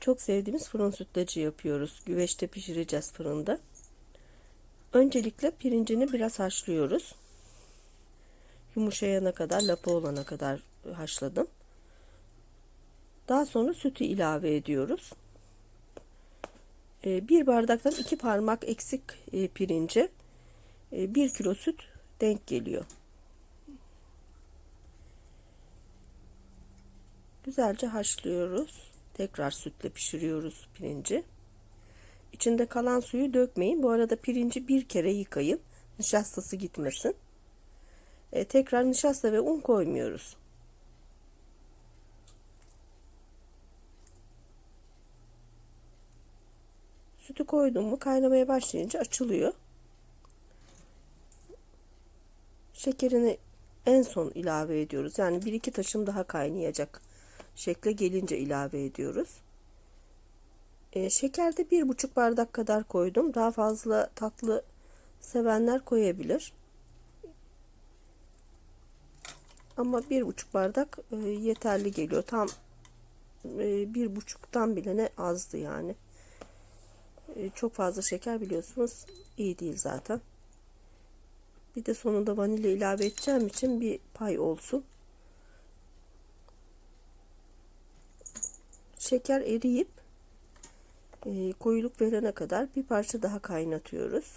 çok sevdiğimiz fırın sütlacı yapıyoruz. Güveçte pişireceğiz fırında. Öncelikle pirincini biraz haşlıyoruz. Yumuşayana kadar, lapa olana kadar haşladım. Daha sonra sütü ilave ediyoruz. Ee, bir bardaktan iki parmak eksik e, pirince bir kilo süt denk geliyor. Güzelce haşlıyoruz. Tekrar sütle pişiriyoruz pirinci. İçinde kalan suyu dökmeyin. Bu arada pirinci bir kere yıkayın. Nişastası gitmesin. E, tekrar nişasta ve un koymuyoruz. Sütü koydum mu kaynamaya başlayınca açılıyor. Şekerini en son ilave ediyoruz. Yani bir iki taşım daha kaynayacak şekle gelince ilave ediyoruz. E, şekerde bir buçuk bardak kadar koydum. Daha fazla tatlı sevenler koyabilir. Ama bir buçuk bardak e, yeterli geliyor. Tam e, bir buçuktan bile ne azdı yani. Çok fazla şeker biliyorsunuz iyi değil zaten. Bir de sonunda vanilya ilave edeceğim için bir pay olsun. Şeker eriyip e, koyuluk verene kadar bir parça daha kaynatıyoruz.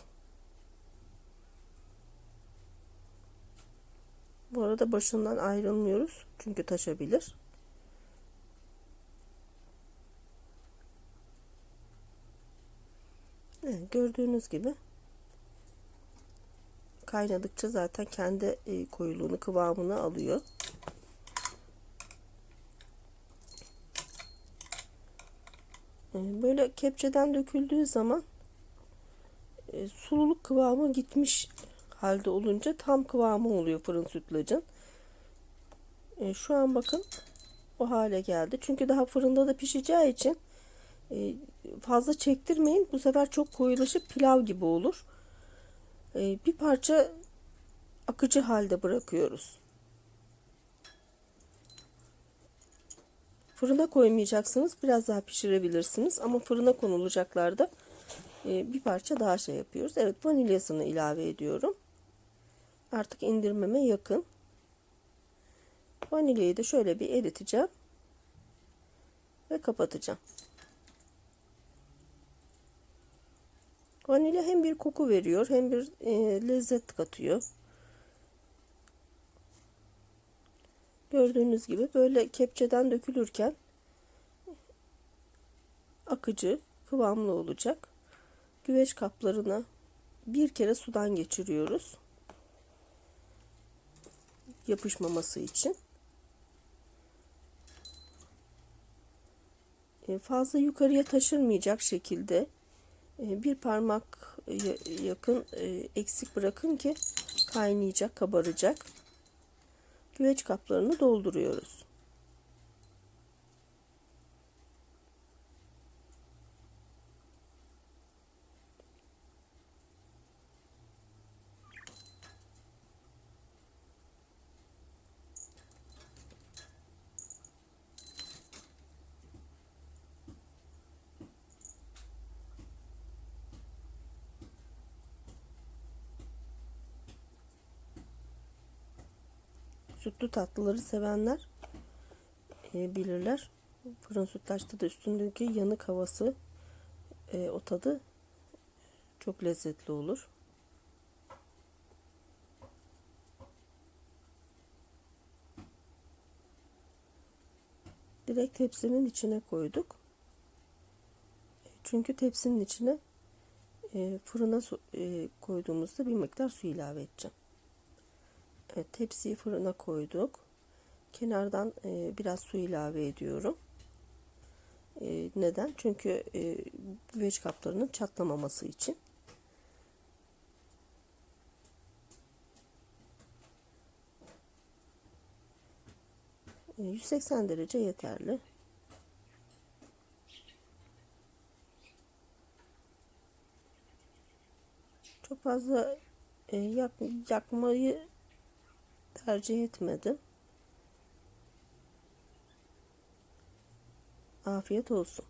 Bu arada başından ayrılmıyoruz çünkü taşabilir. Evet, gördüğünüz gibi kaynadıkça zaten kendi e, koyuluğunu kıvamını alıyor. Böyle kepçeden döküldüğü zaman e, sululuk kıvamı gitmiş halde olunca tam kıvamı oluyor fırın sütlacın. E, şu an bakın o hale geldi. Çünkü daha fırında da pişeceği için e, fazla çektirmeyin. Bu sefer çok koyulaşıp pilav gibi olur. Bir parça akıcı halde bırakıyoruz. Fırına koymayacaksınız. Biraz daha pişirebilirsiniz. Ama fırına konulacaklarda e, bir parça daha şey yapıyoruz. Evet vanilyasını ilave ediyorum. Artık indirmeme yakın. Vanilyayı da şöyle bir eriteceğim. Ve kapatacağım. Vanilya hem bir koku veriyor hem bir e, lezzet katıyor. Gördüğünüz gibi böyle kepçeden dökülürken akıcı, kıvamlı olacak. Güveç kaplarına bir kere sudan geçiriyoruz. Yapışmaması için. E, fazla yukarıya taşırmayacak şekilde e, bir parmak yakın e, eksik bırakın ki kaynayacak, kabaracak güveç kaplarını dolduruyoruz. Sütlü tatlıları sevenler e, bilirler. Fırın sütlaçta da üstündeki yanık havası e, o tadı çok lezzetli olur. Direkt tepsinin içine koyduk. Çünkü tepsinin içine e, fırına e, koyduğumuzda bir miktar su ilave edeceğim. Tepsiyi fırına koyduk. Kenardan e, biraz su ilave ediyorum. E, neden? Çünkü e, güveç kaplarının çatlamaması için. E, 180 derece yeterli. Çok fazla e, yak, yakmayı tercih etmedim. Afiyet olsun.